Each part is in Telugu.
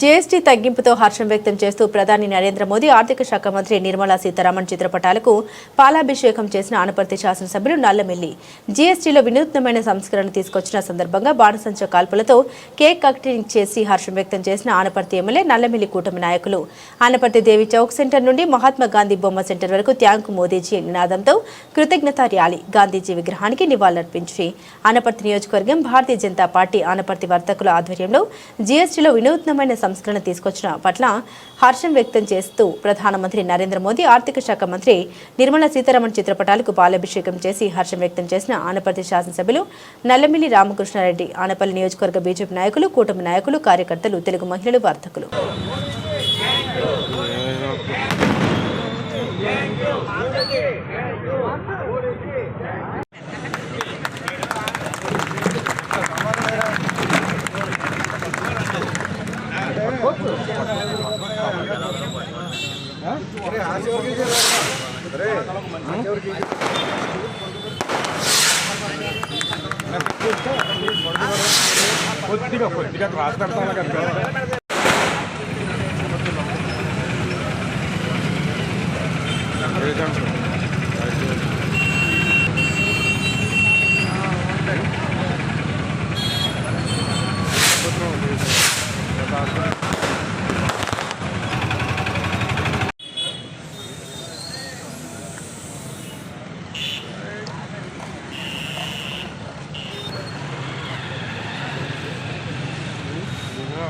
జీఎస్టీ తగ్గింపుతో హర్షం వ్యక్తం చేస్తూ ప్రధాని నరేంద్ర మోదీ ఆర్థిక శాఖ మంత్రి నిర్మలా సీతారామన్ చిత్రపటాలకు పాలాభిషేకం చేసిన ఆనపర్తి శాసనసభ్యులు నల్లమిల్లి. జీఎస్టీలో వినూత్నమైన సంస్కరణ తీసుకొచ్చిన సందర్భంగా బాణసంచ కాల్పులతో కేక్ కటింగ్ చేసి హర్షం వ్యక్తం చేసిన ఆనపర్తి ఎమ్మెల్యే నల్లమిల్లి కూటమి నాయకులు. ఆనపర్తి దేవి చౌక్ సెంటర్ నుండి మహాత్మా గాంధీ బొమ్మ సెంటర్ వరకు థ్యాంక్ మోదీజీ నినాదంతో కృతజ్ఞత ర్యాలీ గాంధీజీ విగ్రహానికి నివాళులర్పించి. ఆనపర్తి నియోజకవర్గం భారతీయ జనతా పార్టీ ఆనపర్తి వర్తకుల ఆధ్వర్యంలో జీఎస్టీలో వినూత్నమైన సంస్కరణ తీసుకొచ్చిన పట్ల హర్షం వ్యక్తం చేస్తూ ప్రధానమంత్రి నరేంద్ర మోదీ ఆర్థిక శాఖ మంత్రి నిర్మలా సీతారామన్ చిత్రపటాలకు పాలాభిషేకం చేసి హర్షం వ్యక్తం చేసిన ఆనపల్లి శాసనసభ్యులు నల్లమిల్లి రామకృష్ణారెడ్డి ఆనపల్లి నియోజకవర్గ బీజేపీ నాయకులు కూటమి నాయకులు కార్యకర్తలు తెలుగు మహిళలు వర్తకులు खुद दिखा करता ना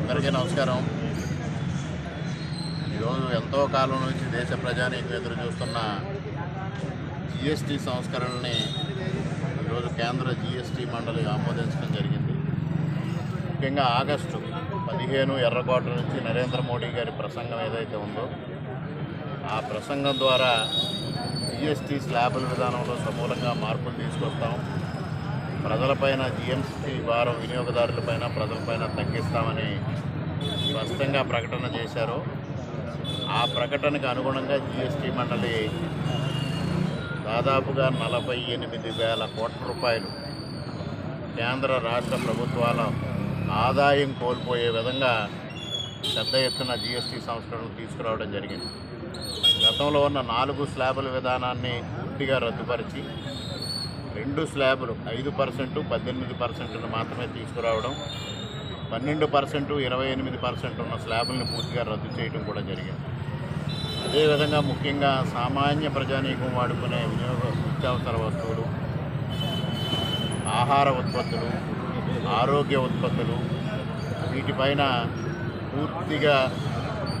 అందరికీ నమస్కారం ఈరోజు ఎంతో కాలం నుంచి దేశ ప్రజానీకం ఎదురు చూస్తున్న జిఎస్టీ సంస్కరణని ఈరోజు కేంద్ర జిఎస్టీ మండలి ఆమోదించడం జరిగింది. ముఖ్యంగా ఆగస్టు పదిహేను ఎర్రకోట నుంచి నరేంద్ర మోడీ గారి ప్రసంగం ఏదైతే ఉందో ఆ ప్రసంగం ద్వారా జిఎస్టీ స్లాబుల విధానంలో సమూలంగా మార్పులు తీసుకొస్తాం. ప్రజలపైన జిఎంసీ భారం వినియోగదారులపైన ప్రజలపైన తగ్గిస్తామని స్పష్టంగా ప్రకటన చేశారు. ఆ ప్రకటనకు అనుగుణంగా జిఎస్టీ మండలి దాదాపుగా నలభై ఎనిమిది వేల కోట్ల రూపాయలు కేంద్ర రాష్ట్ర ప్రభుత్వాల ఆదాయం కోల్పోయే విధంగా పెద్ద ఎత్తున జిఎస్టీ సంస్కరణలు తీసుకురావడం జరిగింది. గతంలో ఉన్న నాలుగు స్లాబుల విధానాన్ని పూర్తిగా రద్దుపరిచి రెండు స్లాబులు ఐదు పర్సెంట్ పద్దెనిమిది పర్సెంట్ను మాత్రమే తీసుకురావడం పన్నెండు పర్సెంట్ ఇరవై ఎనిమిది పర్సెంట్ ఉన్న స్లాబుల్ని పూర్తిగా రద్దు చేయడం కూడా జరిగింది. అదేవిధంగా ముఖ్యంగా సామాన్య ప్రజానీకం వాడుకునే వినియోగ నిత్యావసర వస్తువులు ఆహార ఉత్పత్తులు ఆరోగ్య ఉత్పత్తులు వీటిపైన పూర్తిగా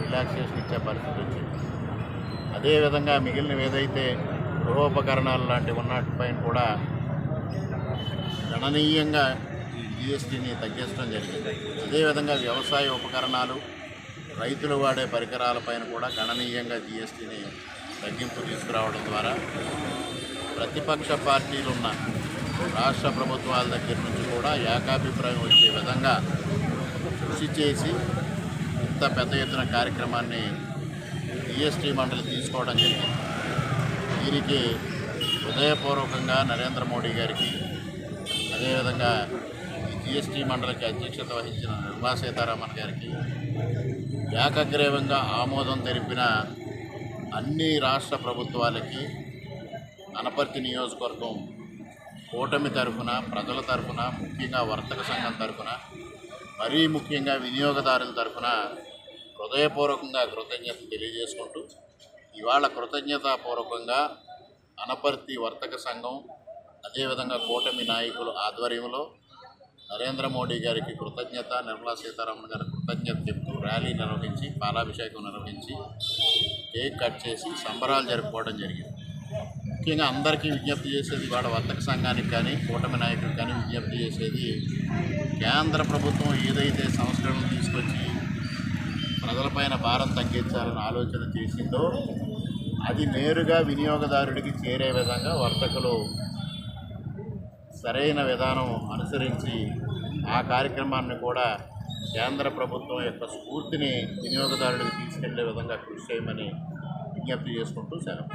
రిలాక్సేషన్ ఇచ్చే పరిస్థితి వచ్చింది. అదేవిధంగా మిగిలినవి ఏదైతే గృహోపకరణాలు లాంటివి ఉన్నటిపైన కూడా గణనీయంగా ఈ జిఎస్టీని తగ్గించడం జరిగింది. అదేవిధంగా వ్యవసాయ ఉపకరణాలు రైతులు వాడే పరికరాలపైన కూడా గణనీయంగా జిఎస్టీని తగ్గింపు తీసుకురావడం ద్వారా ప్రతిపక్ష పార్టీలున్న రాష్ట్ర ప్రభుత్వాల దగ్గర నుంచి కూడా ఏకాభిప్రాయం వచ్చే విధంగా కృషి చేసి ఇంత పెద్ద ఎత్తున కార్యక్రమాన్ని జిఎస్టీ మండలి తీసుకోవడం జరిగింది. దీనికి హృదయపూర్వకంగా నరేంద్ర మోడీ గారికి అదేవిధంగా జిఎస్టీ మండలికి అధ్యక్షత వహించిన నిర్మలా సీతారామన్ గారికి ఏకగ్రీవంగా ఆమోదం తెలిపిన అన్ని రాష్ట్ర ప్రభుత్వాలకి అనపర్తి నియోజకవర్గం కూటమి తరఫున ప్రజల తరఫున ముఖ్యంగా వర్తక సంఘం తరఫున మరీ ముఖ్యంగా వినియోగదారుల తరఫున హృదయపూర్వకంగా కృతజ్ఞత తెలియజేసుకుంటూ ఇవాళ కృతజ్ఞతాపూర్వకంగా అనపర్తి వర్తక సంఘం అదేవిధంగా కూటమి నాయకుల ఆధ్వర్యంలో నరేంద్ర మోడీ గారికి కృతజ్ఞత నిర్మలా సీతారామన్ గారికి కృతజ్ఞత చెప్తూ ర్యాలీ నిర్వహించి పాలాభిషేకం నిర్వహించి కేక్ కట్ చేసి సంబరాలు జరుపుకోవడం జరిగింది. ముఖ్యంగా అందరికీ విజ్ఞప్తి చేసేది వాళ్ళ వర్తక సంఘానికి కానీ కూటమి నాయకులకు కానీ విజ్ఞప్తి చేసేది కేంద్ర ప్రభుత్వం ఏదైతే సంస్కరణలు తీసుకొచ్చి ప్రజలపైన భారం తగ్గించాలని ఆలోచన చేసిందో అది నేరుగా వినియోగదారుడికి చేరే విధంగా వర్తకులు సరైన విధానం అనుసరించి ఆ కార్యక్రమాన్ని కూడా కేంద్ర ప్రభుత్వం యొక్క స్ఫూర్తిని వినియోగదారుడికి తీసుకెళ్ళే విధంగా కృషి చేయమని విజ్ఞప్తి చేసుకుంటూ సెలవు.